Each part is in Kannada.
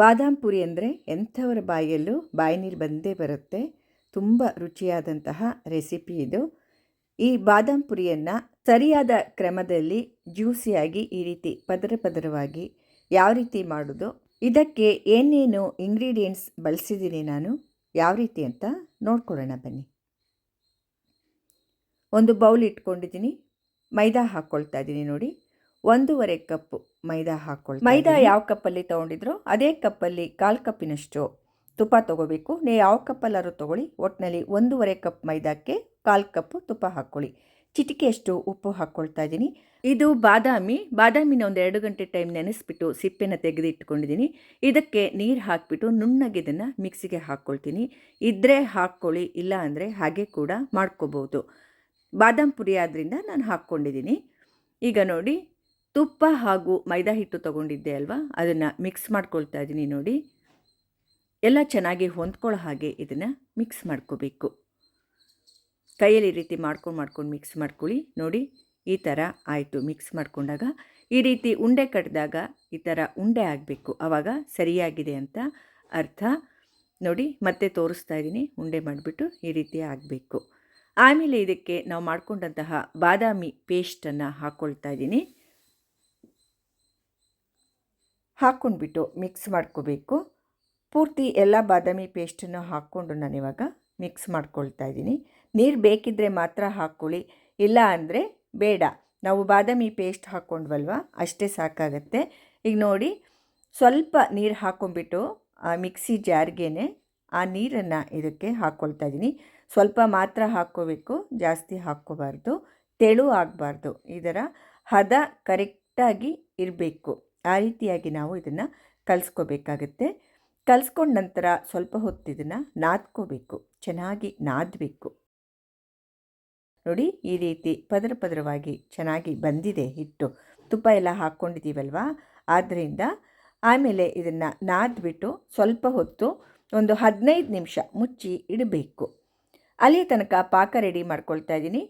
ಬಾದಾಮ್ ಪುರಿ ಅಂದರೆ ಎಂಥವರ ಬಾಯಲ್ಲೂ ಬಾಯಿ ನೀರು ಬಂದೇ ಬರುತ್ತೆ. ತುಂಬ ರುಚಿಯಾದಂತಹ ರೆಸಿಪಿ ಇದು. ಈ ಬಾದಾಮ್ ಪುರಿಯನ್ನು ಸರಿಯಾದ ಕ್ರಮದಲ್ಲಿ ಜ್ಯೂಸಿಯಾಗಿ ಈ ರೀತಿ ಪದರ ಪದರವಾಗಿ ಯಾವ ರೀತಿ ಮಾಡೋದು, ಇದಕ್ಕೆ ಏನೇನು ಇಂಗ್ರೀಡಿಯೆಂಟ್ಸ್ ಬಳಸಿದ್ದೀನಿ ನಾನು, ಯಾವ ರೀತಿ ಅಂತ ನೋಡ್ಕೊಳ್ಳೋಣ ಬನ್ನಿ. ಒಂದು ಬೌಲ್ ಇಟ್ಕೊಂಡಿದ್ದೀನಿ. ಮೈದಾ ಹಾಕ್ಕೊಳ್ತಾ ಇದ್ದೀನಿ ನೋಡಿ. ಒಂದೂವರೆ ಕಪ್ ಮೈದಾ ಹಾಕ್ಕೊಳ್ಳಿ ಮೈದಾ ಯಾವ ಕಪ್ಪಲ್ಲಿ ತೊಗೊಂಡಿದ್ರು ಅದೇ ಕಪ್ಪಲ್ಲಿ ಕಾಲು ಕಪ್ಪಿನಷ್ಟು ತುಪ್ಪ ತೊಗೋಬೇಕು. ನೀವು ಯಾವ ಕಪ್ಪಲ್ಲಾದ್ರೂ ತೊಗೊಳ್ಳಿ. ಒಟ್ಟಿನಲ್ಲಿ ಒಂದೂವರೆ ಕಪ್ ಮೈದಾಕ್ಕೆ ಕಾಲು ಕಪ್ಪು ತುಪ್ಪ ಹಾಕ್ಕೊಳ್ಳಿ ಚಿಟಿಕೆಯಷ್ಟು ಉಪ್ಪು ಹಾಕ್ಕೊಳ್ತಾ ಇದ್ದೀನಿ. ಇದು ಬಾದಾಮಿ. ಬಾದಾಮಿನ ಒಂದು ಎರಡು ಗಂಟೆ ಟೈಮ್ ನೆನೆಸ್ಬಿಟ್ಟು ಸಿಪ್ಪೆನ ತೆಗೆದಿಟ್ಕೊಂಡಿದ್ದೀನಿ. ಇದಕ್ಕೆ ನೀರು ಹಾಕಿಬಿಟ್ಟು ನುಣ್ಣಗೆ ಇದನ್ನು ಮಿಕ್ಸಿಗೆ ಹಾಕ್ಕೊಳ್ತೀನಿ ಇದ್ದರೆ ಹಾಕ್ಕೊಳ್ಳಿ ಇಲ್ಲ ಅಂದರೆ ಹಾಗೆ ಕೂಡ ಮಾಡ್ಕೋಬೋದು. ಬಾದಾಮ್ ಪುರಿ ಆದ್ದರಿಂದ ನಾನು ಹಾಕ್ಕೊಂಡಿದ್ದೀನಿ. ಈಗ ನೋಡಿ ತುಪ್ಪ ಹಾಗೂ ಮೈದಾ ಹಿಟ್ಟು ತಗೊಂಡಿದ್ದೆ ಅಲ್ವಾ? ಅದನ್ನು ಮಿಕ್ಸ್ ಮಾಡ್ಕೊಳ್ತಾ ಇದ್ದೀನಿ ನೋಡಿ. ಎಲ್ಲ ಚೆನ್ನಾಗಿ ಹೊಂದ್ಕೊಳ್ಳೋ ಹಾಗೆ ಇದನ್ನು ಮಿಕ್ಸ್ ಮಾಡ್ಕೋಬೇಕು. ಕೈಯಲ್ಲಿ ಈ ರೀತಿ ಮಾಡ್ಕೊಂಡು ಮಾಡ್ಕೊಂಡು ಮಿಕ್ಸ್ ಮಾಡ್ಕೊಳ್ಳಿ. ನೋಡಿ, ಈ ಥರ ಆಯಿತು. ಮಿಕ್ಸ್ ಮಾಡಿಕೊಂಡಾಗ ಈ ರೀತಿ ಉಂಡೆ ಕಟ್ಟಿದಾಗ ಈ ಥರ ಉಂಡೆ ಆಗಬೇಕು. ಆವಾಗ ಸರಿಯಾಗಿದೆ ಅಂತ ಅರ್ಥ. ನೋಡಿ, ಮತ್ತೆ ತೋರಿಸ್ತಾ ಇದ್ದೀನಿ. ಉಂಡೆ ಮಾಡಿಬಿಟ್ಟು ಈ ರೀತಿ ಆಗಬೇಕು. ಆಮೇಲೆ ಇದಕ್ಕೆ ನಾವು ಮಾಡಿಕೊಂಡಂತಹ ಬಾದಾಮಿ ಪೇಸ್ಟನ್ನು ಹಾಕ್ಕೊಳ್ತಾ ಇದ್ದೀನಿ. ಹಾಕ್ಕೊಂಡ್ಬಿಟ್ಟು ಮಿಕ್ಸ್ ಮಾಡ್ಕೋಬೇಕು. ಪೂರ್ತಿ ಎಲ್ಲ ಬಾದಾಮಿ ಪೇಸ್ಟನ್ನು ಹಾಕ್ಕೊಂಡು ಇವಾಗ ಮಿಕ್ಸ್ ಮಾಡ್ಕೊಳ್ತಾ ಇದ್ದೀನಿ. ನೀರು ಬೇಕಿದ್ದರೆ ಮಾತ್ರ ಹಾಕ್ಕೊಳ್ಳಿ ಇಲ್ಲ ಅಂದರೆ ಬೇಡ. ನಾವು ಬಾದಾಮಿ ಪೇಸ್ಟ್ ಹಾಕ್ಕೊಂಡ್ವಲ್ವ ಅಷ್ಟೇ ಸಾಕಾಗತ್ತೆ. ಈಗ ನೋಡಿ, ಸ್ವಲ್ಪ ನೀರು ಹಾಕ್ಕೊಂಡ್ಬಿಟ್ಟು ಆ ಮಿಕ್ಸಿ ಜಾರ್ಗೆ ಆ ನೀರನ್ನು ಇದಕ್ಕೆ ಹಾಕ್ಕೊಳ್ತಾ ಇದ್ದೀನಿ. ಸ್ವಲ್ಪ ಮಾತ್ರ ಹಾಕ್ಕೋಬೇಕು, ಜಾಸ್ತಿ ಹಾಕ್ಕೋಬಾರ್ದು, ತೆಳು ಆಗಬಾರ್ದು. ಇದರ ಹದ ಕರೆಕ್ಟಾಗಿ ಇರಬೇಕು. ಆ ರೀತಿಯಾಗಿ ನಾವು ಇದನ್ನು ಕಲಿಸ್ಕೋಬೇಕಾಗತ್ತೆ. ಕಲಿಸ್ಕೊಂಡ ನಂತರ ಸ್ವಲ್ಪ ಹೊತ್ತು ಇದನ್ನು ನಾದ್ಕೋಬೇಕು. ಚೆನ್ನಾಗಿ ನಾದಬೇಕು. ನೋಡಿ ಈ ರೀತಿ ಪದರ ಪದರವಾಗಿ ಚೆನ್ನಾಗಿ ಬಂದಿದೆ ಹಿಟ್ಟು. ತುಪ್ಪ ಎಲ್ಲ ಹಾಕ್ಕೊಂಡಿದ್ದೀವಲ್ವಾ ಆದ್ದರಿಂದ ಆಮೇಲೆ ಇದನ್ನು ನಾದ್ಬಿಟ್ಟು ಸ್ವಲ್ಪ ಹೊತ್ತು ಒಂದು ಹದಿನೈದು ನಿಮಿಷ ಮುಚ್ಚಿ ಇಡಬೇಕು. ಅಲ್ಲಿ ತನಕ ಪಾಕ ರೆಡಿ ಮಾಡ್ಕೊಳ್ತಾ ಇದ್ದೀನಿ.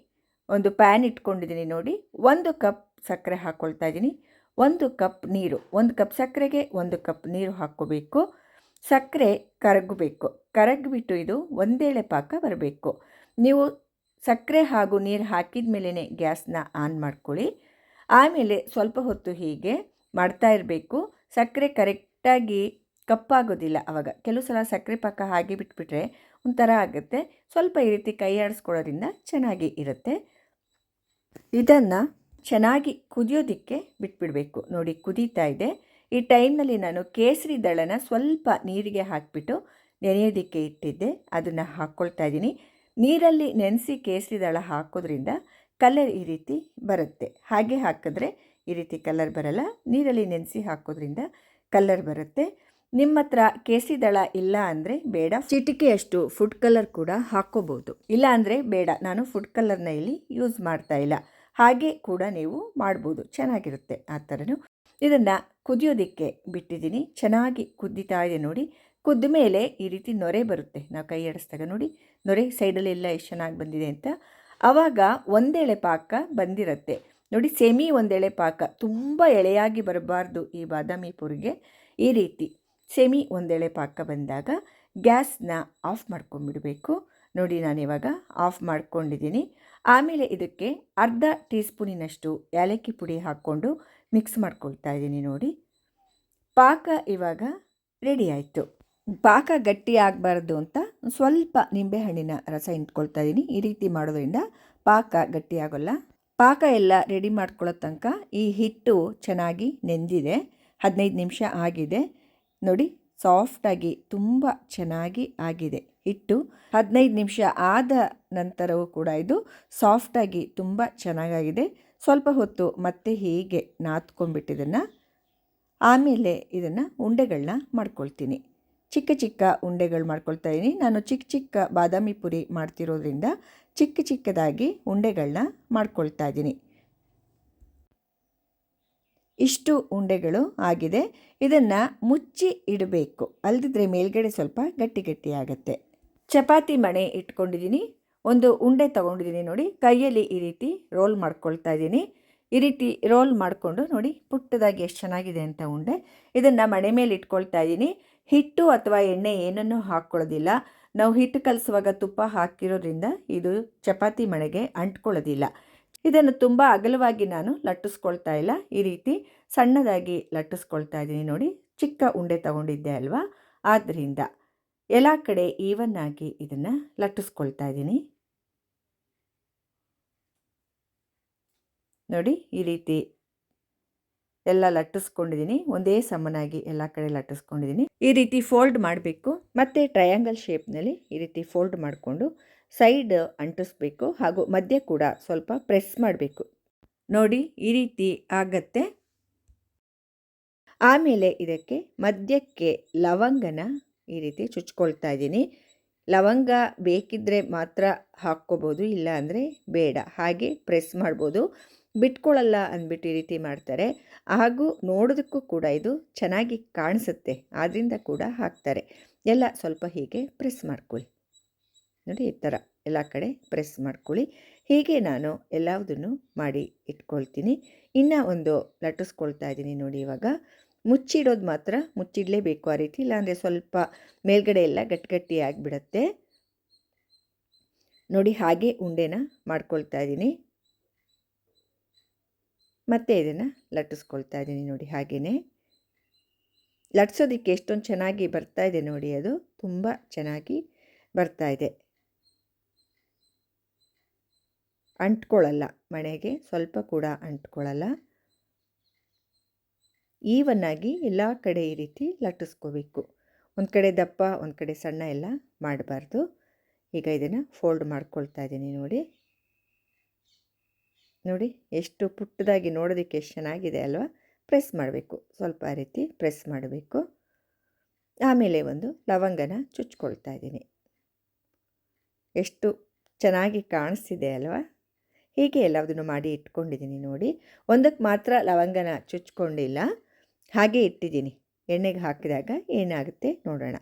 ಒಂದು ಪ್ಯಾನ್ ಇಟ್ಕೊಂಡಿದ್ದೀನಿ ನೋಡಿ. ಒಂದು ಕಪ್ ಸಕ್ಕರೆ ಹಾಕ್ಕೊಳ್ತಾ ಇದ್ದೀನಿ. ಒಂದು ಕಪ್ ನೀರು, ಒಂದು ಕಪ್ ಸಕ್ಕರೆಗೆ ಒಂದು ಕಪ್ ನೀರು ಹಾಕ್ಕೋಬೇಕು. ಸಕ್ಕರೆ ಕರಗಬೇಕು. ಕರಗಿಬಿಟ್ಟು ಇದು ಒಂದೇಳೆ ಪಾಕ ಬರಬೇಕು. ನೀವು ಸಕ್ಕರೆ ಹಾಗೂ ನೀರು ಹಾಕಿದ ಮೇಲೇ ಗ್ಯಾಸ್ನ ಆನ್ ಮಾಡ್ಕೊಳ್ಳಿ. ಆಮೇಲೆ ಸ್ವಲ್ಪ ಹೊತ್ತು ಹೀಗೆ ಮಾಡ್ತಾ ಇರಬೇಕು. ಸಕ್ಕರೆ ಕರೆಕ್ಟಾಗಿ ಕಪ್ಪಾಗೋದಿಲ್ಲ ಆವಾಗ ಕೆಲವು ಸಲ ಸಕ್ಕರೆ ಪಾಕ ಹಾಗೆ ಬಿಟ್ಬಿಟ್ರೆ ಒಂಥರ ಆಗುತ್ತೆ. ಸ್ವಲ್ಪ ಈ ರೀತಿ ಕೈ ಆಡಿಸ್ಕೊಳ್ಳೋದ್ರಿಂದ ಚೆನ್ನಾಗಿ ಇರುತ್ತೆ. ಇದನ್ನು ಚೆನ್ನಾಗಿ ಕುದಿಯೋದಕ್ಕೆ ಬಿಟ್ಬಿಡಬೇಕು. ನೋಡಿ ಕುದೀತಾ ಇದೆ. ಈ ಟೈಮ್ನಲ್ಲಿ ನಾನು ಕೇಸರಿ ದಳನ ಸ್ವಲ್ಪ ನೀರಿಗೆ ಹಾಕಿಬಿಟ್ಟು ನೆನೆಯೋದಕ್ಕೆ ಇಟ್ಟಿದ್ದೆ. ಅದನ್ನು ಹಾಕ್ಕೊಳ್ತಾ ಇದ್ದೀನಿ. ನೀರಲ್ಲಿ ನೆನೆಸಿ ಕೇಸರಿ ದಳ ಹಾಕೋದ್ರಿಂದ ಕಲರ್ ಈ ರೀತಿ ಬರುತ್ತೆ. ಹಾಗೆ ಹಾಕಿದ್ರೆ ಈ ರೀತಿ ಕಲರ್ ಬರಲ್ಲ. ನೀರಲ್ಲಿ ನೆನೆಸಿ ಹಾಕೋದ್ರಿಂದ ಕಲರ್ ಬರುತ್ತೆ. ನಿಮ್ಮ ಹತ್ರ ಕೇಸರಿ ದಳ ಇಲ್ಲ ಅಂದರೆ ಬೇಡ. ಚಿಟಿಕೆಯಷ್ಟು ಫುಡ್ ಕಲರ್ ಕೂಡ ಹಾಕ್ಕೋಬೋದು. ಇಲ್ಲ ಅಂದರೆ ಬೇಡ. ನಾನು ಫುಡ್ ಕಲರ್ನ ಇಲ್ಲಿ ಯೂಸ್ ಮಾಡ್ತಾ ಇಲ್ಲ. ಹಾಗೆ ಕೂಡ ನೀವು ಮಾಡ್ಬೋದು. ಚೆನ್ನಾಗಿರುತ್ತೆ ಆ ಥರನೂ. ಇದನ್ನು ಕುದಿಯೋದಕ್ಕೆ ಬಿಟ್ಟಿದ್ದೀನಿ. ಚೆನ್ನಾಗಿ ಕುದ್ದಿತಾ ಇದೆ ನೋಡಿ. ಕುದ್ದ ಮೇಲೆ ಈ ರೀತಿ ನೊರೆ ಬರುತ್ತೆ. ನಾವು ಕೈ ನೋಡಿ. ನೊರೆ ಸೈಡಲ್ಲೆಲ್ಲ ಎಷ್ಟು ಚೆನ್ನಾಗಿ ಬಂದಿದೆ ಅಂತ. ಆವಾಗ ಒಂದೆಳೆ ಪಾಕ ಬಂದಿರುತ್ತೆ. ನೋಡಿ, ಸೆಮಿ ಒಂದೆಳೆ ಪಾಕ. ತುಂಬ ಎಳೆಯಾಗಿ ಬರಬಾರ್ದು ಈ ಬಾದಾಮಿ ಪುರಿಗೆ. ಈ ರೀತಿ ಸೆಮಿ ಒಂದೆಳೆ ಪಾಕ ಬಂದಾಗ ಗ್ಯಾಸ್ನ ಆಫ್ ಮಾಡ್ಕೊಂಡ್ಬಿಡಬೇಕು. ನೋಡಿ ನಾನಿವಾಗ ಆಫ್ ಮಾಡ್ಕೊಂಡಿದ್ದೀನಿ. ಆಮೇಲೆ ಇದಕ್ಕೆ ಅರ್ಧ ಟೀ ಸ್ಪೂನಿನಷ್ಟು ಏಲಕ್ಕಿ ಪುಡಿ ಹಾಕ್ಕೊಂಡು ಮಿಕ್ಸ್ ಮಾಡ್ಕೊಳ್ತಾ ಇದ್ದೀನಿ ನೋಡಿ. ಪಾಕ ಇವಾಗ ರೆಡಿ ಆಯಿತು. ಪಾಕ ಗಟ್ಟಿ ಆಗಬಾರ್ದು ಅಂತ ಸ್ವಲ್ಪ ನಿಂಬೆಹಣ್ಣಿನ ರಸ ಇಟ್ಕೊಳ್ತಾ ಇದ್ದೀನಿ. ಈ ರೀತಿ ಮಾಡೋದ್ರಿಂದ ಪಾಕ ಗಟ್ಟಿ ಆಗೋಲ್ಲ. ಪಾಕ ಎಲ್ಲ ರೆಡಿ ಮಾಡ್ಕೊಳ್ಳೋ ತನಕ ಈ ಹಿಟ್ಟು ಚೆನ್ನಾಗಿ ನೆಂದಿದೆ. ಹದಿನೈದು ನಿಮಿಷ ಆಗಿದೆ. ನೋಡಿ ಸಾಫ್ಟಾಗಿ ತುಂಬ ಚೆನ್ನಾಗಿ ಆಗಿದೆ. ಹಿಟ್ಟು ಹದಿನೈದು ನಿಮಿಷ ಆದ ನಂತರವೂ ಕೂಡ ಇದು ಸಾಫ್ಟಾಗಿ ತುಂಬ ಚೆನ್ನಾಗಾಗಿದೆ. ಸ್ವಲ್ಪ ಹೊತ್ತು ಮತ್ತೆ ಹೀಗೆ ನಾದ್ಕೊಂಡ್ಬಿಟ್ಟಿದ್ದನ್ನು ಆಮೇಲೆ ಇದನ್ನು ಉಂಡೆಗಳನ್ನ ಮಾಡ್ಕೊಳ್ತೀನಿ. ಚಿಕ್ಕ ಚಿಕ್ಕ ಉಂಡೆಗಳು ಮಾಡ್ಕೊಳ್ತಾ ಇದ್ದೀನಿ ನಾನು ಚಿಕ್ಕ ಚಿಕ್ಕ ಬಾದಾಮಿ ಪುರಿ ಮಾಡ್ತಿರೋದ್ರಿಂದ ಚಿಕ್ಕ ಚಿಕ್ಕದಾಗಿ ಉಂಡೆಗಳನ್ನ ಮಾಡ್ಕೊಳ್ತಾ ಇದ್ದೀನಿ ಇಷ್ಟು ಉಂಡೆಗಳು ಆಗಿದೆ. ಇದನ್ನು ಮುಚ್ಚಿ ಇಡಬೇಕು. ಅಲ್ದಿದ್ರೆ ಮೇಲ್ಗಡೆ ಸ್ವಲ್ಪ ಗಟ್ಟಿ ಗಟ್ಟಿಯಾಗತ್ತೆ ಚಪಾತಿ ಮಣೆ ಇಟ್ಕೊಂಡಿದ್ದೀನಿ. ಒಂದು ಉಂಡೆ ತೊಗೊಂಡಿದ್ದೀನಿ ನೋಡಿ. ಕೈಯಲ್ಲಿ ಈ ರೀತಿ ರೋಲ್ ಮಾಡ್ಕೊಳ್ತಾ ಇದ್ದೀನಿ. ಈ ರೀತಿ ರೋಲ್ ಮಾಡಿಕೊಂಡು ನೋಡಿ ಪುಟ್ಟದಾಗಿ ಎಷ್ಟು ಚೆನ್ನಾಗಿದೆ ಅಂತ ಉಂಡೆ. ಇದನ್ನು ಮಣೆ ಮೇಲೆ ಇಟ್ಕೊಳ್ತಾ ಇದ್ದೀನಿ. ಹಿಟ್ಟು ಅಥವಾ ಎಣ್ಣೆ ಏನನ್ನೂ ಹಾಕ್ಕೊಳ್ಳೋದಿಲ್ಲ. ನಾವು ಹಿಟ್ಟು ಕಲಿಸುವಾಗ ತುಪ್ಪ ಹಾಕಿರೋದ್ರಿಂದ ಇದು ಚಪಾತಿ ಮಣೆಗೆ ಅಂಟ್ಕೊಳ್ಳೋದಿಲ್ಲ. ಇದನ್ನು ತುಂಬ ಅಗಲವಾಗಿ ನಾನು ಲಟ್ಟಿಸ್ಕೊಳ್ತಾ ಇಲ್ಲ. ಈ ರೀತಿ ಸಣ್ಣದಾಗಿ ಲಟ್ಟಿಸ್ಕೊಳ್ತಾ ಇದ್ದೀನಿ ನೋಡಿ. ಚಿಕ್ಕ ಉಂಡೆ ತಗೊಂಡಿದ್ದೆ ಅಲ್ವಾ? ಆದ್ದರಿಂದ ಎಲ್ಲ ಕಡೆ ಈವನ್ ಆಗಿ ಇದನ್ನು ಲಟ್ಟಿಸ್ಕೊಳ್ತಾ ಇದ್ದೀನಿ. ನೋಡಿ ಈ ರೀತಿ ಎಲ್ಲ ಲಟ್ಟಿಸ್ಕೊಂಡಿದ್ದೀನಿ. ಒಂದೇ ಸಮನಾಗಿ ಎಲ್ಲ ಕಡೆ ಲಟ್ಟಿಸ್ಕೊಂಡಿದ್ದೀನಿ. ಈ ರೀತಿ ಫೋಲ್ಡ್ ಮಾಡಬೇಕು. ಮತ್ತು ಟ್ರಯಾಂಗಲ್ ಶೇಪ್ನಲ್ಲಿ ಈ ರೀತಿ ಫೋಲ್ಡ್ ಮಾಡಿಕೊಂಡು ಸೈಡ್ ಅಂಟಿಸ್ಬೇಕು. ಹಾಗೂ ಮಧ್ಯ ಕೂಡ ಸ್ವಲ್ಪ ಪ್ರೆಸ್ ಮಾಡಬೇಕು. ನೋಡಿ ಈ ರೀತಿ ಆಗತ್ತೆ. ಆಮೇಲೆ ಇದಕ್ಕೆ ಮಧ್ಯಕ್ಕೆ ಲವಂಗನ ಈ ರೀತಿ ಚುಚ್ಕೊಳ್ತಾ ಇದ್ದೀನಿ. ಲವಂಗ ಬೇಕಿದ್ದರೆ ಮಾತ್ರ ಹಾಕ್ಕೋಬೋದು, ಇಲ್ಲ ಅಂದರೆ ಬೇಡ. ಹಾಗೆ ಪ್ರೆಸ್ ಮಾಡ್ಬೋದು. ಬಿಟ್ಕೊಳ್ಳಲ್ಲ ಅಂದ್ಬಿಟ್ಟು ಈ ರೀತಿ ಮಾಡ್ತಾರೆ. ಹಾಗೂ ನೋಡೋದಕ್ಕೂ ಕೂಡ ಇದು ಚೆನ್ನಾಗಿ ಕಾಣಿಸುತ್ತೆ. ಆದ್ದರಿಂದ ಕೂಡ ಹಾಕ್ತಾರೆ. ಎಲ್ಲ ಸ್ವಲ್ಪ ಹೀಗೆ ಪ್ರೆಸ್ ಮಾಡ್ಕೊಳ್ಳಿ. ನೋಡಿ, ಈ ಥರ ಎಲ್ಲ ಕಡೆ ಪ್ರೆಸ್ ಮಾಡ್ಕೊಳ್ಳಿ. ಹೀಗೆ ನಾನು ಎಲ್ಲದನ್ನು ಮಾಡಿ ಇಟ್ಕೊಳ್ತೀನಿ. ಇನ್ನು ಒಂದು ಲಟ್ಟಿಸ್ಕೊಳ್ತಾ ಇದ್ದೀನಿ ನೋಡಿ ಇವಾಗ. ಮುಚ್ಚಿಡೋದು ಮಾತ್ರ ಮುಚ್ಚಿಡಲೇಬೇಕು ಆ ರೀತಿ. ಇಲ್ಲಾಂದರೆ ಸ್ವಲ್ಪ ಮೇಲ್ಗಡೆ ಎಲ್ಲ ಗಟ್ಟಿಗಟ್ಟಿ ಆಗಿಬಿಡತ್ತೆ. ನೋಡಿ ಹಾಗೆ ಉಂಡೆನ ಮಾಡ್ಕೊಳ್ತಾ ಇದ್ದೀನಿ. ಮತ್ತೆ ಇದನ್ನು ಲಟ್ಟಿಸ್ಕೊಳ್ತಾ ಇದ್ದೀನಿ ನೋಡಿ ಹಾಗೆಯೇ ಲಟ್ಸೋದಕ್ಕೆ ಎಷ್ಟೊಂದು ಚೆನ್ನಾಗಿ ಬರ್ತಾ ಇದೆ ನೋಡಿ ಅದು. ತುಂಬ ಚೆನ್ನಾಗಿ ಬರ್ತಾ ಇದೆ. ಅಂಟ್ಕೊಳ್ಳಲ್ಲ ಮಣೆಗೆ ಸ್ವಲ್ಪ ಕೂಡ ಅಂಟ್ಕೊಳ್ಳಲ್ಲ ಈವನ್ನಾಗಿ ಎಲ್ಲ ಕಡೆ ಈ ರೀತಿ ಲಟ್ಟಿಸ್ಕೋಬೇಕು. ಒಂದು ಕಡೆ ದಪ್ಪ, ಒಂದು ಕಡೆ ಸಣ್ಣ ಎಲ್ಲ ಮಾಡಬಾರ್ದು. ಈಗ ಇದನ್ನು ಫೋಲ್ಡ್ ಮಾಡ್ಕೊಳ್ತಾ ಇದ್ದೀನಿ ನೋಡಿ. ನೋಡಿ, ಎಷ್ಟು ಪುಟ್ಟದಾಗಿ ನೋಡೋದಕ್ಕೆ ಎಷ್ಟು ಚೆನ್ನಾಗಿದೆ ಅಲ್ವಾ? ಪ್ರೆಸ್ ಮಾಡಬೇಕು. ಸ್ವಲ್ಪ ರೀತಿ ಪ್ರೆಸ್ ಮಾಡಬೇಕು. ಆಮೇಲೆ ಒಂದು ಲವಂಗನ ಚುಚ್ಕೊಳ್ತಾ ಇದ್ದೀನಿ. ಎಷ್ಟು ಚೆನ್ನಾಗಿ ಕಾಣಿಸ್ತಿದೆ ಅಲ್ವಾ? ಹೀಗೆ ಎಲ್ಲದನ್ನು ಮಾಡಿ ಇಟ್ಕೊಂಡಿದ್ದೀನಿ ನೋಡಿ. ಒಂದಕ್ಕೆ ಮಾತ್ರ ಲವಂಗನ ಚುಚ್ಕೊಂಡಿಲ್ಲ. ಹಾಗೆ ಇಟ್ಟಿದ್ದೀನಿ. ಎಣ್ಣೆಗೆ ಹಾಕಿದಾಗ ಏನಾಗುತ್ತೆ ನೋಡೋಣ.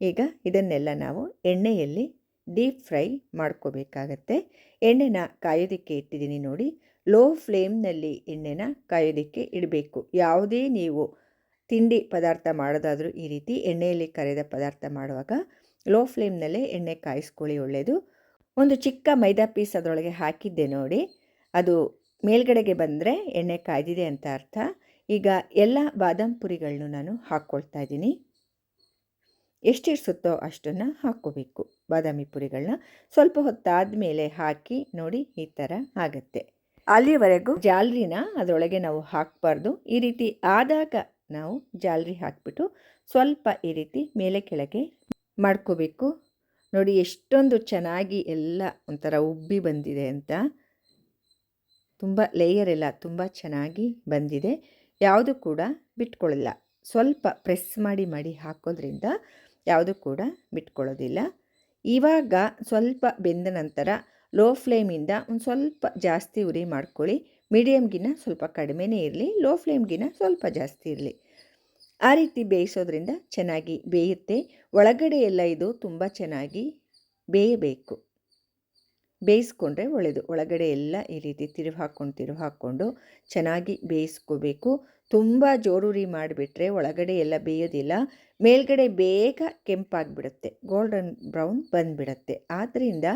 ಈಗ ಇದನ್ನೆಲ್ಲ ನಾವು ಎಣ್ಣೆಯಲ್ಲಿ ಡೀಪ್ ಫ್ರೈ ಮಾಡ್ಕೋಬೇಕಾಗತ್ತೆ. ಎಣ್ಣೆನ ಕಾಯೋದಕ್ಕೆ ಇಟ್ಟಿದ್ದೀನಿ ನೋಡಿ. ಲೋ ಫ್ಲೇಮ್ನಲ್ಲಿ ಎಣ್ಣೆನ ಕಾಯೋದಕ್ಕೆ ಇಡಬೇಕು. ಯಾವುದೇ ನೀವು ತಿಂಡಿ ಪದಾರ್ಥ ಮಾಡೋದಾದರೂ ಈ ರೀತಿ ಎಣ್ಣೆಯಲ್ಲಿ ಕರೆದ ಪದಾರ್ಥ ಮಾಡುವಾಗ ಲೋ ಫ್ಲೇಮ್ನಲ್ಲೇ ಎಣ್ಣೆ ಕಾಯಿಸ್ಕೊಳ್ಳಿ ಒಳ್ಳೆಯದು ಒಂದು ಚಿಕ್ಕ ಮೈದಾ ಪೀಸ್ ಅದರೊಳಗೆ ಹಾಕಿದ್ದೆ ನೋಡಿ. ಅದು ಮೇಲ್ಗಡೆಗೆ ಬಂದರೆ ಎಣ್ಣೆ ಕಾಯ್ದಿದೆ ಅಂತ ಅರ್ಥ. ಈಗ ಎಲ್ಲ ಬಾದಾಮ್ ಪುರಿಗಳನ್ನು ನಾನು ಹಾಕ್ಕೊಳ್ತಾ ಇದ್ದೀನಿ. ಎಷ್ಟಿರ್ಸುತ್ತೋ ಅಷ್ಟನ್ನು ಹಾಕ್ಕೋಬೇಕು ಬಾದಾಮಿ ಪುರಿಗಳನ್ನ ಸ್ವಲ್ಪ ಹೊತ್ತಾದ ಮೇಲೆ ಹಾಕಿ ನೋಡಿ ಈ ಥರ ಆಗುತ್ತೆ. ಅಲ್ಲಿವರೆಗೂ? ಜಾಲ್ರಿನ ಅದರೊಳಗೆ ನಾವು ಹಾಕಬಾರ್ದು. ಈ ರೀತಿ ಆದಾಗ ನಾವು ಜಾಲ್ರಿ ಹಾಕಿಬಿಟ್ಟು ಸ್ವಲ್ಪ ಈ ರೀತಿ ಮೇಲೆ ಕೆಳಗೆ ಮಾಡ್ಕೋಬೇಕು. ನೋಡಿ ಎಷ್ಟೊಂದು ಚೆನ್ನಾಗಿ ಎಲ್ಲ ಒಂಥರ ಉಬ್ಬಿ ಬಂದಿದೆ ಅಂತ. ತುಂಬ ಲೇಯರ್ ಎಲ್ಲ ತುಂಬ ಚೆನ್ನಾಗಿ ಬಂದಿದೆ. ಯಾವುದು ಕೂಡ ಬಿಟ್ಕೊಳ್ಳಲ್ಲ. ಸ್ವಲ್ಪ ಪ್ರೆಸ್ ಮಾಡಿ ಮಾಡಿ ಹಾಕೋದ್ರಿಂದ ಯಾವುದು ಕೂಡ ಬಿಟ್ಕೊಳ್ಳೋದಿಲ್ಲ. ಇವಾಗ ಸ್ವಲ್ಪ ಬೆಂದ ನಂತರ ಲೋ ಫ್ಲೇಮಿಂದ ಒಂದು ಸ್ವಲ್ಪ ಜಾಸ್ತಿ ಉರಿ ಮಾಡ್ಕೊಳ್ಳಿ. ಮೀಡಿಯಮ್ಗಿನ ಸ್ವಲ್ಪ ಕಡಿಮೆನೇ ಇರಲಿ ಲೋ ಫ್ಲೇಮ್ಗಿನ ಸ್ವಲ್ಪ ಜಾಸ್ತಿ ಇರಲಿ. ಆ ರೀತಿ ಬೇಯಿಸೋದ್ರಿಂದ ಚೆನ್ನಾಗಿ ಬೇಯುತ್ತೆ. ಒಳಗಡೆ ಎಲ್ಲ ಇದು ತುಂಬ ಚೆನ್ನಾಗಿ ಬೇಯಬೇಕು. ಬೇಯಿಸ್ಕೊಂಡ್ರೆ ಒಳ್ಳೆಯದು ಒಳಗಡೆ ಎಲ್ಲ ಈ ರೀತಿ ತಿರುವು ಹಾಕ್ಕೊಂಡು ತಿರುವು ಹಾಕ್ಕೊಂಡು ಚೆನ್ನಾಗಿ ಬೇಯಿಸ್ಕೋಬೇಕು. ತುಂಬ ಜೋರೂರಿ ಮಾಡಿಬಿಟ್ರೆ ಒಳಗಡೆ ಎಲ್ಲ ಬೇಯೋದಿಲ್ಲ. ಮೇಲ್ಗಡೆ ಬೇಗ ಕೆಂಪಾಗಿಬಿಡುತ್ತೆ. ಗೋಲ್ಡನ್ ಬ್ರೌನ್ ಬಂದುಬಿಡುತ್ತೆ. ಆದ್ದರಿಂದ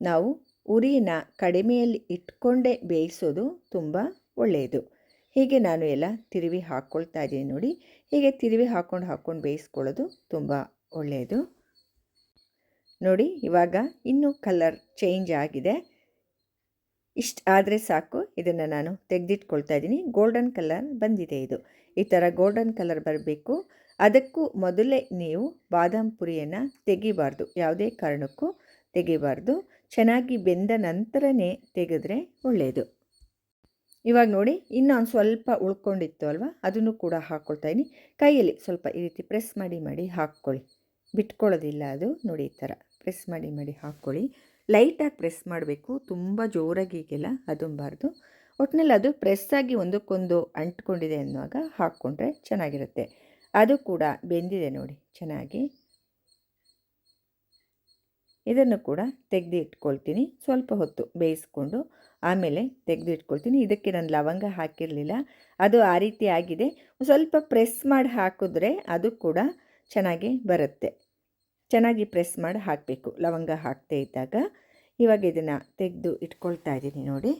ನಾವು ಉರಿನ ಕಡಿಮೆಯಲ್ಲಿ ಇಟ್ಕೊಂಡೇ ಬೇಯಿಸೋದು ತುಂಬ ಒಳ್ಳೆಯದು ಹೀಗೆ ನಾನು ಎಲ್ಲ ತಿರುವಿ ಹಾಕ್ಕೊಳ್ತಾ ಇದ್ದೀನಿ ನೋಡಿ. ಹೀಗೆ ತಿರುವಿ ಹಾಕ್ಕೊಂಡು ಹಾಕ್ಕೊಂಡು ಬೇಯಿಸ್ಕೊಳ್ಳೋದು ತುಂಬ ಒಳ್ಳೆಯದು ನೋಡಿ, ಇವಾಗ ಇನ್ನೂ ಕಲರ್ ಚೇಂಜ್ ಆಗಿದೆ. ಇಷ್ಟು ಆದರೆ ಸಾಕು, ಇದನ್ನು ನಾನು ತೆಗೆದಿಟ್ಕೊಳ್ತಾ ಇದ್ದೀನಿ. ಗೋಲ್ಡನ್ ಕಲರ್ ಬಂದಿದೆ ಇದು. ಈ ಥರ ಗೋಲ್ಡನ್ ಕಲರ್ ಬರಬೇಕು. ಅದಕ್ಕೂ ಮೊದಲೇ ನೀವು ಬಾದಾಮ್ ಪುರಿಯನ್ನು ತೆಗಿಬಾರ್ದು. ಯಾವುದೇ ಕಾರಣಕ್ಕೂ ತೆಗಿಬಾರ್ದು. ಚೆನ್ನಾಗಿ ಬೆಂದ ನಂತರನೇ ತೆಗೆದ್ರೆ ಒಳ್ಳೆಯದು ಇವಾಗ ನೋಡಿ ಇನ್ನೊಂದು ಸ್ವಲ್ಪ ಉಳ್ಕೊಂಡಿತ್ತು ಅಲ್ವಾ? ಅದನ್ನು ಕೂಡ ಹಾಕ್ಕೊಳ್ತಾ ಇದ್ದೀನಿ. ಕೈಯಲ್ಲಿ ಸ್ವಲ್ಪ ಈ ರೀತಿ ಪ್ರೆಸ್ ಮಾಡಿ ಮಾಡಿ ಹಾಕ್ಕೊಳ್ಳಿ. ಬಿಟ್ಕೊಳ್ಳೋದಿಲ್ಲ ಅದು. ನೋಡಿ ಈ ಥರ ಪ್ರೆಸ್ ಮಾಡಿ ಮಾಡಿ ಹಾಕ್ಕೊಳ್ಳಿ. ಲೈಟಾಗಿ ಪ್ರೆಸ್ ಮಾಡಬೇಕು. ತುಂಬ ಜೋರಾಗಿ ಈಗೆಲ್ಲ ಅದುಂಬಾರ್ದು ಒಟ್ಟಿನಲ್ಲಿ ಅದು ಪ್ರೆಸ್ಸಾಗಿ ಒಂದಕ್ಕೊಂದು ಅಂಟ್ಕೊಂಡಿದೆ ಅನ್ನುವಾಗ ಹಾಕ್ಕೊಂಡ್ರೆ ಚೆನ್ನಾಗಿರುತ್ತೆ. ಅದು ಕೂಡ ಬೆಂದಿದೆ ನೋಡಿ, ಚೆನ್ನಾಗಿ. ಇದನ್ನು ಕೂಡ ತೆಗೆದು ಇಟ್ಕೊಳ್ತೀನಿ ಸ್ವಲ್ಪ ಹೊತ್ತು ಬೇಯಿಸ್ಕೊಂಡು ಆಮೇಲೆ ತೆಗೆದು ಇಟ್ಕೊಳ್ತೀನಿ ಇದಕ್ಕೆ ನಾನು ಲವಂಗ ಹಾಕಿರಲಿಲ್ಲ. ಅದು ಆ ರೀತಿ ಆಗಿದೆ. ಸ್ವಲ್ಪ ಪ್ರೆಸ್ ಮಾಡಿ ಹಾಕಿದ್ರೆ ಅದು ಕೂಡ ಚೆನ್ನಾಗಿ ಬರುತ್ತೆ. ಚೆನ್ನಾಗಿ ಪ್ರೆಸ್ ಮಾಡಿ ಹಾಕಬೇಕು. ಲವಂಗ ಹಾಕ್ತೇ ಇದ್ದಾಗ ಇವಾಗ ಇದನ್ನು ತೆಗೆದು ಇಟ್ಕೊಳ್ತಾ ಇದ್ದೀನಿ ನೋಡಿ.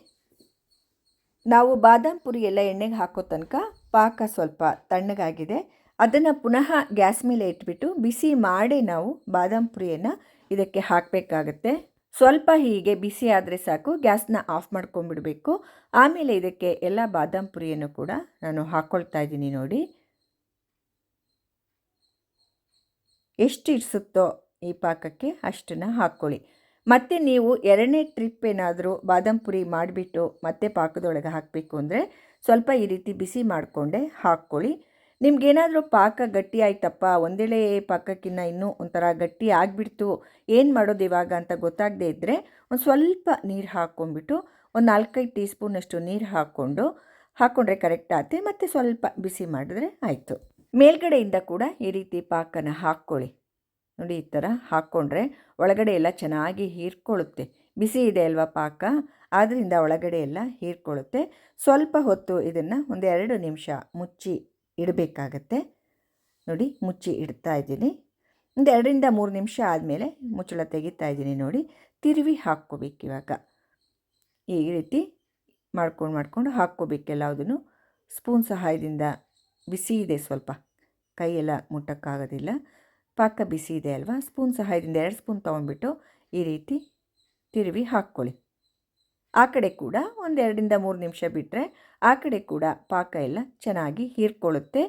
ನಾವು ಬಾದಾಮ್ ಪುರಿ ಎಲ್ಲ ಎಣ್ಣೆಗೆ ಹಾಕೋ ತನಕ ಪಾಕ ಸ್ವಲ್ಪ ತಣ್ಣಗಾಗಿದೆ. ಅದನ್ನು ಪುನಃ ಗ್ಯಾಸ್ ಮೇಲೆ ಇಟ್ಬಿಟ್ಟು ಬಿಸಿ ಮಾಡಿ ನಾವು ಬಾದಾಮ್ ಪುರಿಯನ್ನು ಇದಕ್ಕೆ ಹಾಕಬೇಕಾಗತ್ತೆ. ಸ್ವಲ್ಪ ಹೀಗೆ ಬಿಸಿ ಆದರೆ ಸಾಕು, ಗ್ಯಾಸ್ನ ಆಫ್ ಮಾಡ್ಕೊಂಡ್ಬಿಡಬೇಕು. ಆಮೇಲೆ ಇದಕ್ಕೆ ಎಲ್ಲ ಬಾದಾಮ್ ಪುರಿಯನ್ನು ಕೂಡ ನಾನು ಹಾಕ್ಕೊಳ್ತಾ ಇದ್ದೀನಿ ನೋಡಿ. ಎಷ್ಟು ಇಡಿಸುತ್ತೋ ಈ ಪಾಕಕ್ಕೆ ಅಷ್ಟನ್ನು ಹಾಕ್ಕೊಳ್ಳಿ. ಮತ್ತು ನೀವು ಎರಡನೇ ಟ್ರಿಪ್ ಏನಾದರೂ ಬಾದಾಮ್ ಪುರಿ ಮಾಡಿಬಿಟ್ಟು ಮತ್ತೆ ಪಾಕದೊಳಗೆ ಹಾಕಬೇಕು ಅಂದರೆ ಸ್ವಲ್ಪ ಈ ರೀತಿ ಬಿಸಿ ಮಾಡಿಕೊಂಡೆ ಹಾಕ್ಕೊಳ್ಳಿ. ನಿಮ್ಗೇನಾದರೂ ಪಾಕ ಗಟ್ಟಿ ಆಯ್ತಪ್ಪ, ಒಂದೇಳೆ ಪಾಕಕ್ಕಿನ್ನ ಇನ್ನೂ ಒಂಥರ ಗಟ್ಟಿ ಆಗಿಬಿಡ್ತು, ಏನು ಮಾಡೋದು ಇವಾಗ ಅಂತ ಗೊತ್ತಾಗದೇ ಇದ್ದರೆ ಒಂದು ಸ್ವಲ್ಪ ನೀರು ಹಾಕ್ಕೊಂಡ್ಬಿಟ್ಟು ಒಂದು ನಾಲ್ಕೈದು ಟೀ ಸ್ಪೂನಷ್ಟು ನೀರು ಹಾಕ್ಕೊಂಡು ಹಾಕ್ಕೊಂಡ್ರೆ ಕರೆಕ್ಟ್ ಆಗುತ್ತೆ ಮತ್ತು ಸ್ವಲ್ಪ ಬಿಸಿ ಮಾಡಿದ್ರೆ ಆಯಿತು. ಮೇಲ್ಗಡೆಯಿಂದ ಕೂಡ ಈ ರೀತಿ ಪಾಕನ ಹಾಕ್ಕೊಳ್ಳಿ. ನೋಡಿ ಈ ಥರ ಹಾಕ್ಕೊಂಡ್ರೆ ಒಳಗಡೆ ಎಲ್ಲ ಚೆನ್ನಾಗಿ ಹೀರ್ಕೊಳ್ಳುತ್ತೆ. ಬಿಸಿ ಇದೆ ಅಲ್ವಾ ಪಾಕ? ಆದ್ದರಿಂದ ಒಳಗಡೆ ಎಲ್ಲ ಹೀರ್ಕೊಳ್ಳುತ್ತೆ. ಸ್ವಲ್ಪ ಹೊತ್ತು ಇದನ್ನು ಒಂದೆರಡು ನಿಮಿಷ ಮುಚ್ಚಿ ಇಡಬೇಕಾಗತ್ತೆ. ನೋಡಿ ಮುಚ್ಚಿ ಇಡ್ತಾ ಇದ್ದೀನಿ. ಒಂದು ಎರಡರಿಂದ ಮೂರು ನಿಮಿಷ ಆದಮೇಲೆ ಮುಚ್ಚಳ ತೆಗಿತಾ ಇದ್ದೀನಿ ನೋಡಿ. ತಿರುವಿ ಹಾಕ್ಕೋಬೇಕು ಇವಾಗ. ಈ ರೀತಿ ಮಾಡ್ಕೊಂಡು ಮಾಡ್ಕೊಂಡು ಹಾಕ್ಕೋಬೇಕೆಲ್ಲದನ್ನು ಸ್ಪೂನ್ ಸಹಾಯದಿಂದ ಬಿಸಿ ಇದೆ ಸ್ವಲ್ಪ. ಕೈಯೆಲ್ಲ ಮುಟ್ಟಕ್ಕಾಗೋದಿಲ್ಲ. ಪಾಕ ಬಿಸಿ ಇದೆ ಅಲ್ವಾ? ಸ್ಪೂನ್ ಸಹಾಯದಿಂದ ಎರಡು ಸ್ಪೂನ್ ತೊಗೊಂಡ್ಬಿಟ್ಟು ಈ ರೀತಿ ತಿರುವಿ ಹಾಕ್ಕೊಳ್ಳಿ. ಆ ಕಡೆ ಕೂಡ ಒಂದೆರಡರಿಂದ ಮೂರು ನಿಮಿಷ ಬಿಟ್ಟರೆ ಆ ಕಡೆ ಕೂಡ ಪಾಕ ಎಲ್ಲ ಚೆನ್ನಾಗಿ ಹೀರ್ಕೊಳ್ಳುತ್ತೆ.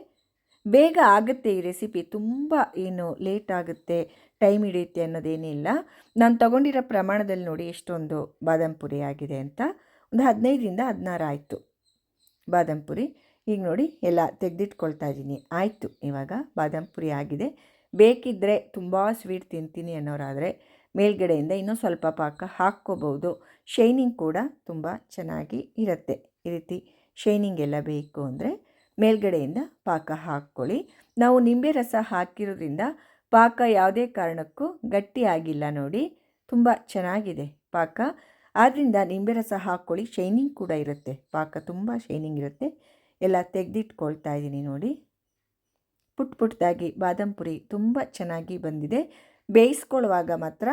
ಬೇಗ ಆಗುತ್ತೆ ಈ ರೆಸಿಪಿ. ತುಂಬ ಏನು ಲೇಟ್ ಆಗುತ್ತೆ, ಟೈಮ್ ಹಿಡಿಯುತ್ತೆ ಅನ್ನೋದೇನಿಲ್ಲ ನಾನು ತಗೊಂಡಿರೋ ಪ್ರಮಾಣದಲ್ಲಿ ನೋಡಿ ಎಷ್ಟೊಂದು ಬಾದಾಮ್ ಪುರಿ ಆಗಿದೆ ಅಂತ. ಒಂದು ಹದಿನೈದರಿಂದ ಹದಿನಾರು ಆಯಿತು ಬಾದಾಮ್ ಪುರಿ. ಈಗ ನೋಡಿ ಎಲ್ಲ ತೆಗೆದಿಟ್ಕೊಳ್ತಾ ಇದ್ದೀನಿ. ಆಯಿತು, ಇವಾಗ ಬಾದಾಮ್ ಪುರಿ ಆಗಿದೆ. ಬೇಕಿದ್ದರೆ ತುಂಬ ಸ್ವೀಟ್ ತಿಂತೀನಿ ಅನ್ನೋರಾದರೆ ಮೇಲ್ಗಡೆಯಿಂದ ಇನ್ನೂ ಸ್ವಲ್ಪ ಪಾಕ ಹಾಕ್ಕೋಬೋದು. ಶೈನಿಂಗ್ ಕೂಡ ತುಂಬ ಚೆನ್ನಾಗಿ ಇರುತ್ತೆ. ಈ ರೀತಿ ಶೈನಿಂಗ್ ಎಲ್ಲ ಬೇಕು ಅಂದರೆ ಮೇಲ್ಗಡೆಯಿಂದ ಪಾಕ ಹಾಕ್ಕೊಳ್ಳಿ. ನಾವು ನಿಂಬೆ ರಸ ಹಾಕಿರೋದ್ರಿಂದ ಪಾಕ ಯಾವುದೇ ಕಾರಣಕ್ಕೂ ಗಟ್ಟಿಯಾಗಿಲ್ಲ ನೋಡಿ. ತುಂಬ ಚೆನ್ನಾಗಿದೆ ಪಾಕ. ಆದ್ದರಿಂದ ನಿಂಬೆ ರಸ ಹಾಕ್ಕೊಳ್ಳಿ, ಶೈನಿಂಗ್ ಕೂಡ ಇರುತ್ತೆ. ಪಾಕ ತುಂಬ ಶೈನಿಂಗ್ ಇರುತ್ತೆ. ಎಲ್ಲ ತೆಗೆದಿಟ್ಕೊಳ್ತಾ ಇದ್ದೀನಿ ನೋಡಿ. ಪುಟ್ ಪುಟ್ಟದಾಗಿ ಬಾದಾಮ್ ಪುರಿ ತುಂಬ ಚೆನ್ನಾಗಿ ಬಂದಿದೆ. ಬೇಯಿಸ್ಕೊಳ್ಳುವಾಗ ಮಾತ್ರ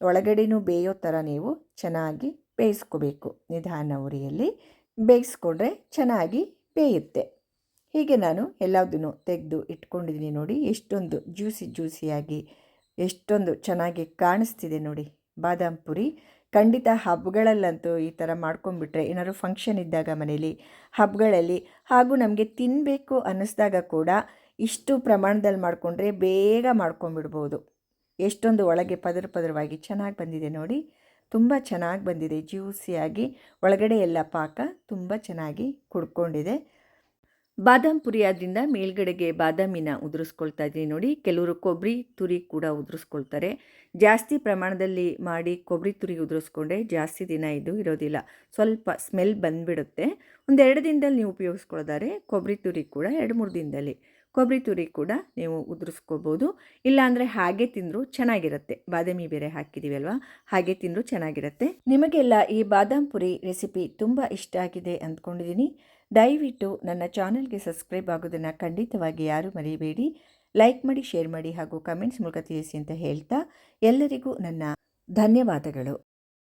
ಒಳಗಡೆನೂ ಬೇಯೋ ಥರ ನೀವು ಚೆನ್ನಾಗಿ ಬೇಯಿಸ್ಕೋಬೇಕು ನಿಧಾನ ಉರಿಯಲ್ಲಿ. ಬೇಯಿಸ್ಕೊಂಡ್ರೆ ಚೆನ್ನಾಗಿ ಬೇಯುತ್ತೆ. ಹೀಗೆ ನಾನು ಎಲ್ಲದನ್ನು ತೆಗೆದು ಇಟ್ಕೊಂಡಿದ್ದೀನಿ ನೋಡಿ. ಎಷ್ಟೊಂದು ಜ್ಯೂಸಿ ಜ್ಯೂಸಿಯಾಗಿ ಎಷ್ಟೊಂದು ಚೆನ್ನಾಗಿ ಕಾಣಿಸ್ತಿದೆ ನೋಡಿ ಬಾದಾಮ್ ಪುರಿ. ಖಂಡಿತ ಹಬ್ಬಗಳಲ್ಲಂತೂ ಈ ಥರ ಮಾಡ್ಕೊಂಡ್ಬಿಟ್ರೆ ಏನಾದ್ರು ಫಂಕ್ಷನ್ ಇದ್ದಾಗ ಮನೇಲಿ ಹಬ್ಬಗಳಲ್ಲಿ ಹಾಗೂ ನಮಗೆ ತಿನ್ನಬೇಕು ಅನ್ನಿಸ್ದಾಗ ಕೂಡ ಇಷ್ಟು ಪ್ರಮಾಣದಲ್ಲಿ ಮಾಡಿಕೊಂಡ್ರೆ ಬೇಗ ಮಾಡ್ಕೊಂಡ್ಬಿಡ್ಬೋದು ಎಷ್ಟೊಂದು ಒಳಗೆ ಪದರ ಪದರವಾಗಿ ಚೆನ್ನಾಗಿ ಬಂದಿದೆ ನೋಡಿ. ತುಂಬ ಚೆನ್ನಾಗಿ ಬಂದಿದೆ, ಜ್ಯೂಸಿಯಾಗಿ ಒಳಗಡೆ ಎಲ್ಲ ಪಾಕ ತುಂಬ ಚೆನ್ನಾಗಿ ಕುಡ್ಕೊಂಡಿದೆ. ಬಾದಾಮ್ ಪುರಿ ಆದ್ದರಿಂದ ಮೇಲ್ಗಡೆಗೆ ಬಾದಾಮಿನ ಉದುರಿಸ್ಕೊಳ್ತಾ ಇದ್ದೀನಿ ನೋಡಿ. ಕೆಲವರು ಕೊಬ್ಬರಿ ತುರಿ ಕೂಡ ಉದುರಿಸ್ಕೊಳ್ತಾರೆ. ಜಾಸ್ತಿ ಪ್ರಮಾಣದಲ್ಲಿ ಮಾಡಿ ಕೊಬ್ಬರಿ ತುರಿ ಉದುರಿಸ್ಕೊಂಡ್ರೆ ಜಾಸ್ತಿ ದಿನ ಇದು ಇರೋದಿಲ್ಲ. ಸ್ವಲ್ಪ ಸ್ಮೆಲ್ ಬಂದುಬಿಡುತ್ತೆ. ಒಂದು ಎರಡು ದಿನದಲ್ಲಿ ನೀವು ಉಪಯೋಗಿಸ್ಕೊಳ್ಳೋದಾರೆ ಕೊಬ್ಬರಿ ತುರಿ ಕೂಡ ಎರಡು ಮೂರು ದಿನದಲ್ಲಿ ಕೊಬ್ಬರಿ ತುರಿ ಕೂಡ ನೀವು ಉದುರಿಸ್ಕೋಬೋದು ಇಲ್ಲಾಂದರೆ ಹಾಗೆ ತಿಂದರೂ ಚೆನ್ನಾಗಿರುತ್ತೆ. ಬಾದಾಮಿ ಬೇರೆ ಹಾಕಿದ್ದೀವಿ ಅಲ್ವಾ ಹಾಗೆ ತಿಂದರೂ ಚೆನ್ನಾಗಿರುತ್ತೆ. ನಿಮಗೆಲ್ಲ ಈ ಬಾದಾಮ್ ಪುರಿ ರೆಸಿಪಿ ತುಂಬ ಇಷ್ಟ ಆಗಿದೆ ಅಂದ್ಕೊಂಡಿದ್ದೀನಿ. ದಯವಿಟ್ಟು ನನ್ನ ಚಾನಲ್ಗೆ ಸಬ್ಸ್ಕ್ರೈಬ್ ಆಗೋದನ್ನು ಖಂಡಿತವಾಗಿ ಯಾರೂ ಮರೆಯಬೇಡಿ ಲೈಕ್ ಮಾಡಿ, ಶೇರ್ ಮಾಡಿ ಹಾಗೂ ಕಮೆಂಟ್ಸ್ ಮೂಲಕ ತಿಳಿಸಿ ಅಂತ ಹೇಳ್ತಾ ಎಲ್ಲರಿಗೂ ನನ್ನ ಧನ್ಯವಾದಗಳು.